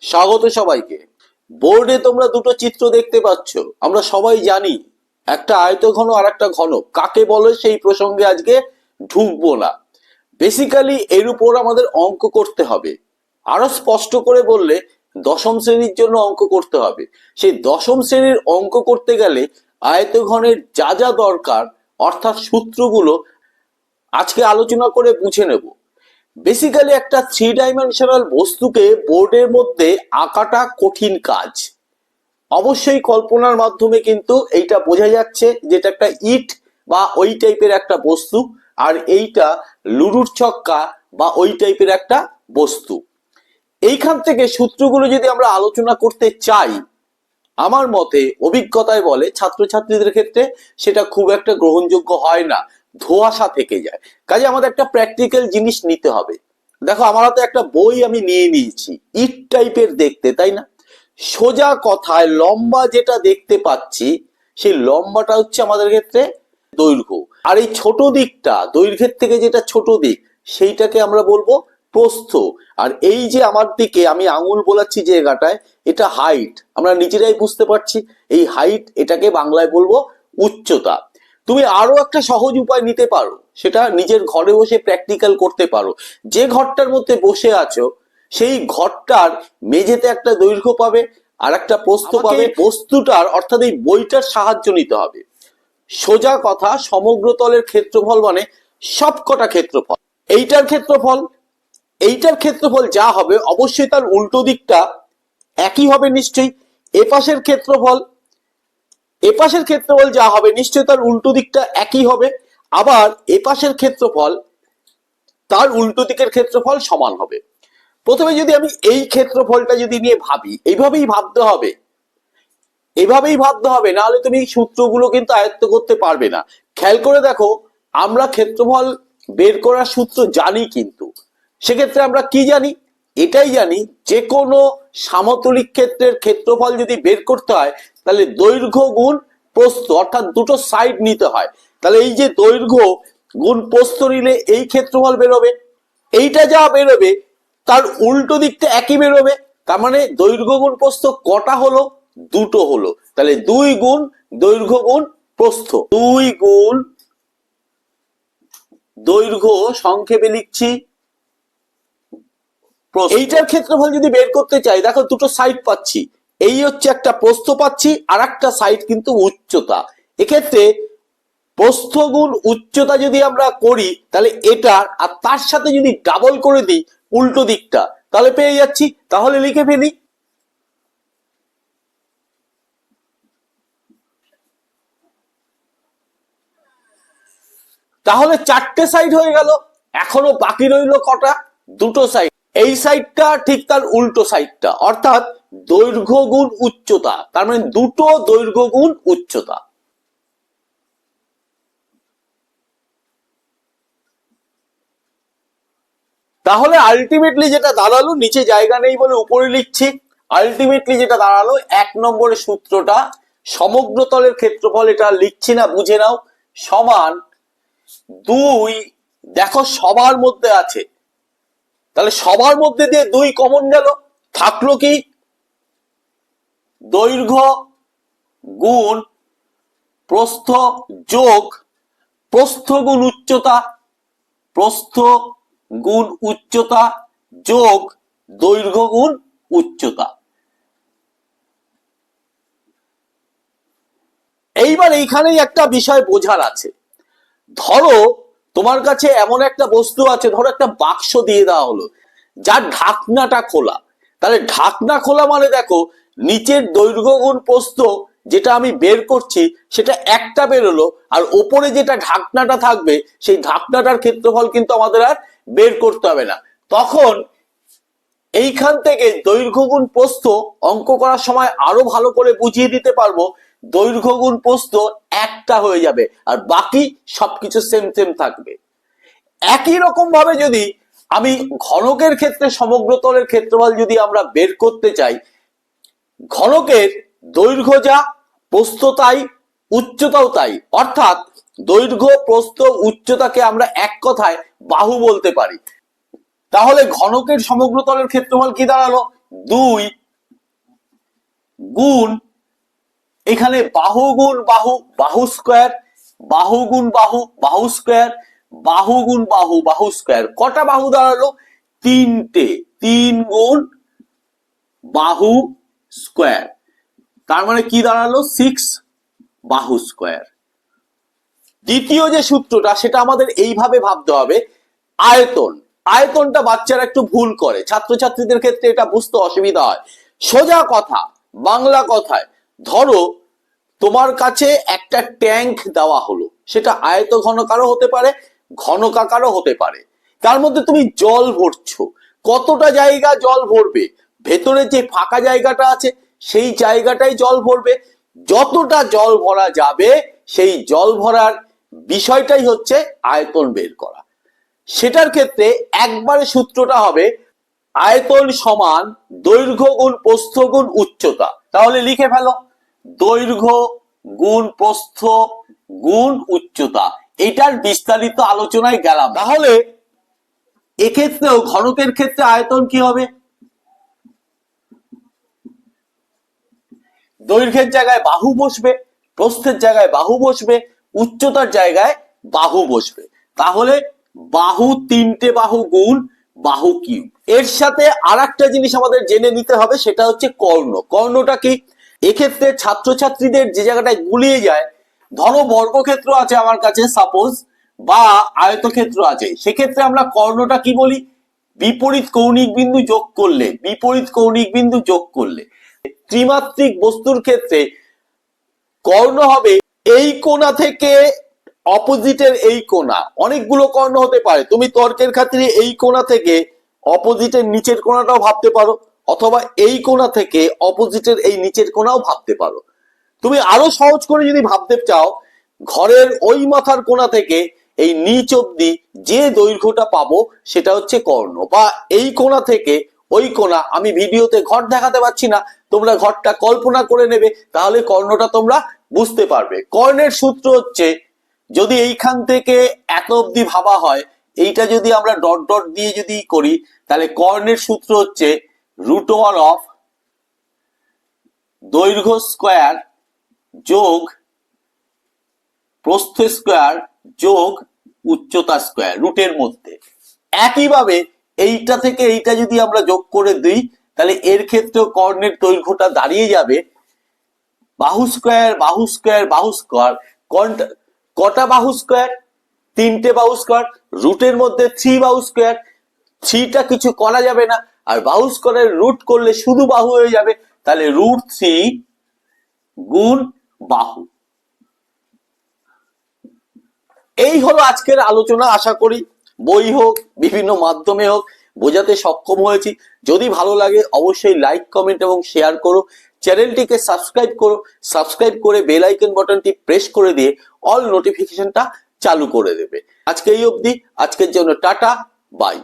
স্বাগত সবাইকে। বোর্ডে তোমরা দুটো চিত্র দেখতে পাচ্ছ। আমরা সবাই জানি, একটা আয়তঘন আর একটা ঘন। কাকে বলে সেই প্রসঙ্গে আজকে ঢুকবো না। বেসিক্যালি এর উপর আমাদের অঙ্ক করতে হবে। আরও স্পষ্ট করে বললে, দশম শ্রেণির জন্য অঙ্ক করতে হবে। সেই দশম শ্রেণির অঙ্ক করতে গেলে আয়তঘনের যা যা দরকার, অর্থাৎ সূত্রগুলো, আজকে আলোচনা করে বুঝে নেব। বেসিক্যালি একটা থ্রি ডাইমেনশনাল বস্তুকে বোর্ডের মধ্যে আঁকাটা কঠিন কাজ। অবশ্যই কল্পনার মাধ্যমে কিন্তু এইটা বোঝা যাচ্ছে যেটা একটা ইট বা ওই টাইপের একটা বস্তু, আর এইটা লুডুর ছক্কা বা ওই টাইপের একটা বস্তু। এইখান থেকে সূত্রগুলো যদি আমরা আলোচনা করতে চাই, আমার মতে অভিজ্ঞতায় বলে ছাত্রছাত্রীদের ক্ষেত্রে সেটা খুব একটা গ্রহণযোগ্য হয় না। ধোঁয়াশা থেকে যায়। কাজে আমাদের একটা প্র্যাকটিক্যাল জিনিস নিতে হবে। দেখো আমার হাতে একটা বই আমি নিয়ে নিয়েছি ইট টাইপের দেখতে, তাই না? সোজা কথায় লম্বা যেটা দেখতে পাচ্ছি, সেই লম্বাটা হচ্ছে আমাদের ক্ষেত্রে দৈর্ঘ্য। আর এই ছোট দিকটা, দৈর্ঘ্যের থেকে যেটা ছোট দিক, সেইটাকে আমরা বলব প্রস্থ। আর এই যে আমার দিকে, আমি আঙুল বোলাচ্ছি যে জায়গাটায় এটা হাইট আমরা নিজেরাই বুঝতে পারছি, এই হাইট এটাকে বাংলায় বলব উচ্চতা। তুমি আরও একটা সহজ উপায় নিতে পারো। সেটা নিজের ঘরে বসে প্র্যাকটিক্যাল করতে পারো। যে ঘরটার মধ্যে বসে আছো সেই ঘরটার মেঝেতে একটা দৈর্ঘ্য পাবে আর একটা প্রস্থ পাবে। বস্তুটার অর্থাৎ এই বইটার সাহায্য নিতে হবে। সোজা কথা সমগ্র তলের ক্ষেত্রফল মানে সবকটা ক্ষেত্রফল। এইটার ক্ষেত্রফল এইটার ক্ষেত্রফল যা হবে অবশ্যই তার উল্টো দিকটা একই হবে নিশ্চয়ই। এপাশের ক্ষেত্রফল এপাশের ক্ষেত্রফল যা হবে নিশ্চয়ই তার উল্টো দিকটা একই হবে। আবার এপাশের ক্ষেত্রফল তার উল্টো দিকের ক্ষেত্রফল সমান হবে। প্রথমে যদি আমি এই ক্ষেত্রফলটা যদি নিয়ে ভাবি, এইভাবেই ভাবতে হবে। এভাবেই ভাবতে হবে, নাহলে তুমি এই সূত্রগুলো কিন্তু আয়ত্ত করতে পারবে না। খেয়াল করে দেখো, আমরা ক্ষেত্রফল বের করার সূত্র জানি কিন্তু। সেক্ষেত্রে আমরা কি জানি? এটাই জানি যে কোনো সামতলিক ক্ষেত্রের ক্ষেত্রফল যদি বের করতে হয় তাহলে দৈর্ঘ্য গুণ প্রস্থ অর্থাৎ দুটো সাইড নিতে হয়। তাহলে এই যে দৈর্ঘ্য গুণ প্রস্থ নিলে এই ক্ষেত্রফল বেরোবে এইটা যা বেরোবে তার উল্টো দিকটা একই বেরোবে তার মানে দৈর্ঘ্য গুণ প্রস্থ কটা হলো? দুটো হলো। তাহলে দুই গুণ দৈর্ঘ্য গুণ প্রস্থ। দুই গুণ দৈর্ঘ্য সংক্ষেপে লিখছি। এইটার ক্ষেত্রফল যদি বের করতে চাই দেখো দুটো সাইড পাচ্ছি। এই হচ্ছে একটা প্রস্থ পাচ্ছি আর একটা সাইড কিন্তু উচ্চতা। এক্ষেত্রে প্রস্থ গুণ উচ্চতা যদি আমরা করি, তাহলে এটা আর তার সাথে যদি ডাবল করে দিই, উল্টো দিকটা, তাহলে পেয়ে যাচ্ছি, তাহলে লিখে ফেলি। তাহলে চারটে সাইড হয়ে গেল, এখনও বাকি রইল কটা? দুটো সাইড এই সাইডটা ঠিক তার উল্টো সাইডটা অর্থাৎ দৈর্ঘ্য গুণ উচ্চতা। তার মানে দুটো দৈর্ঘ্য গুণ উচ্চতা। তাহলে আলটিমেটলি যেটা দাঁড়াল, নিচে জায়গা নেই বলে উপরে লিখছি। আলটিমেটলি যেটা দাঁড়াল, এক নম্বরের সূত্রটা সমগ্র তলের ক্ষেত্রফল এটা লিখছি না, বুঝে নাও। সমান দুই, দেখো সবার মধ্যে আছে। তাহলে সবার মধ্যে দিয়ে দুই কমন গেল। থাকল কি? দৈর্ঘ্য, গুণ, প্রস্থ, যোগ, প্রস্থ গুণ উচ্চতা, প্রস্থ গুণ উচ্চতা, যোগ, দৈর্ঘ্য গুণ উচ্চতা। এইবার এইখানেই একটা বিষয় বোঝার আছে। ধরো, তোমার কাছে এমন একটা বস্তু আছে, ধরো একটা বাক্স দিয়ে দেওয়া হলো, যার ঢাকনাটা খোলা। তাহলে ঢাকনা খোলা মানে দেখো নিচের দৈর্ঘ্য গুণ যেটা আমি বের করছি, সেটা একটা বেরোলো, আর ওপরে যেটা ঢাকনাটা থাকবে, সেই ঢাকনাটার ক্ষেত্রফল কিন্তু আমাদের আর বের করতে হবে না। তখন এইখান থেকে দৈর্ঘ্য গুণ অঙ্ক করার সময় আরও ভালো করে বুঝিয়ে দিতে পারব দৈর্ঘ্য গুণ একটা হয়ে যাবে, আর বাকি সবকিছু সেম সেম থাকবে। একই রকম ভাবে যদি আমি ঘনকের ক্ষেত্রে, সমগ্র তলের ক্ষেত্রফল যদি আমরা বের করতে চাই ঘনকের দৈর্ঘ্য যা প্রস্থ তাই উচ্চতাও তাই। অর্থাৎ দৈর্ঘ্য, প্রস্থ, উচ্চতাকে আমরা এক কথায় বাহু বলতে পারি। তাহলে ঘনকের সমগ্র তলের ক্ষেত্রফল কি দাঁড়াল? দুই গুণ এখানে বাহু গুণ বাহু বাহু স্কোয়ার, বাহু গুণ বাহু বাহু স্কোয়ার, বাহু গুণ বাহু বাহু স্কোয়ার। কটা বাহু দাঁড়াল? তিনটে। তিন গুণ বাহু স্কোয়ার। তার মানে কি দাঁড়াল? সিক্স বাহু স্কোয়ার। দ্বিতীয় যে সূত্রটা, সেটা আমাদের এইভাবে ভাবতে হবে, আয়তন। আয়তনটা বাচ্চারা একটু ভুল করে। ছাত্রছাত্রীদের ক্ষেত্রে এটা বুঝতে অসুবিধা হয়। সোজা কথা, বাংলা কথায়, ধরো তোমার কাছে একটা ট্যাঙ্ক দেওয়া হলো। সেটা আয়ত ঘনকারও হতে পারে, ঘনকাকারও হতে পারে। তার মধ্যে তুমি জল ভরছো। কতটা জায়গা জল ভরবে? ভেতরে যে ফাঁকা জায়গাটা আছে, সেই জায়গাটাই জল ভরবে। যতটা জল ভরা যাবে, সেই জল ভরার বিষয়টাই হচ্ছে আয়তন বের করা। সেটার ক্ষেত্রে একবারে সূত্রটা হবে আয়তন সমান দৈর্ঘ্য গুণ প্রস্থ গুণ উচ্চতা। তাহলে লিখে ফেলো, দৈর্ঘ্য গুণ প্রস্থ গুণ উচ্চতা। এটার বিস্তারিত আলোচনায় গেলাম। তাহলে এক্ষেত্রেও ঘনকের ক্ষেত্রে আয়তন কি হবে? দৈর্ঘ্যের জায়গায় বাহু বসবে, প্রস্থের জায়গায় বাহু বসবে, উচ্চতার জায়গায় বাহু বসবে। তাহলে বাহু তিনটে বাহু গুণ বাহু কিউব। এর সাথে আর জিনিস আমাদের জেনে নিতে হবে, সেটা হচ্ছে কর্ণ। কর্ণটা কি? এক্ষেত্রে ছাত্রছাত্রীদের যে জায়গাটায় গুলিয়ে যায়, ধরো বর্গক্ষেত্র আছে আমার কাছে সাপোজ বা আয়তক্ষেত্র আছে। সেক্ষেত্রে আমরা কর্ণটা কি বলি? বিপরীত কৌণিক বিন্দু যোগ করলে, বিপরীত কৌণিক বিন্দু যোগ করলে। ত্রিমাত্রিক বস্তুর ক্ষেত্রে কর্ণ হবে এই কোণা থেকে অপোজিটের এই কোণা। অনেকগুলো কর্ণ হতে পারে। তুমি তর্কের খাতিরে এই কোণা থেকে অপোজিটের নিচের কোণাটাও ভাবতে পারো, অথবা এই কোণা থেকে অপোজিটের এই নিচের কোণাও ভাবতে পারো। তুমি আরও সহজ করে যদি ভাবতে চাও, ঘরের ওই মাথার কোণা থেকে এই নিচ অব্দি যে দৈর্ঘ্যটা পাবো, সেটা হচ্ছে কর্ণ, বা এই কোণা থেকে ওই কোণা। আমি ভিডিওতে ঘর দেখাতে পারছি না তোমরা ঘরটা কল্পনা করে নেবে, তাহলে কর্ণটা তোমরা বুঝতে পারবে। কর্ণের সূত্র হচ্ছে, যদি এইখান থেকে এত অব্দি ভাবা হয়, এইটা যদি আমরা ডট ডট দিয়ে যদি করি, তাহলে কর্ণের সূত্র হচ্ছে রুট ওভার অফ দৈর্ঘ্য স্কোয়ার যোগ প্রস্থ স্কোয়ার যোগ উচ্চতা স্কোয়ার রুটের মধ্যে। একইভাবে এইটা থেকে এইটা যদি আমরা যোগ করে দিই তাহলে এর ক্ষেত্রেও কর্ণের দৈর্ঘ্যটা দাঁড়িয়ে যাবে। বাহু স্কোয়ার বাহু স্কোয়ার বাহু স্কোয়ার কটা বাহু স্কোয়ার তিনটে বাহু স্কোয়ার রুটের মধ্যে থ্রি বাহু স্কোয়ার থ্রিটা কিছু করা যাবে না। আর বাহু স্কোয়ারের রুট করলে শুধু বাহু হয়ে যাবে, তাহলে রুট থ্রি গুণ বাহু। এই হলো আজকের আলোচনা, আশা করি বই হোক, বিভিন্ন মাধ্যমে হোক বোঝাতে সক্ষম হয়েছি। যদি ভালো লাগে, অবশ্যই লাইক কমেন্ট এবং শেয়ার করো। চ্যানেলটিকে সাবস্ক্রাইব করো। সাবস্ক্রাইব করে বেল আইকন বাটনটি প্রেস করে দিয়ে অল নোটিফিকেশনটা চালু করে দেবে। আজকে এই অবধি। আজকের জন্য টাটা। বাই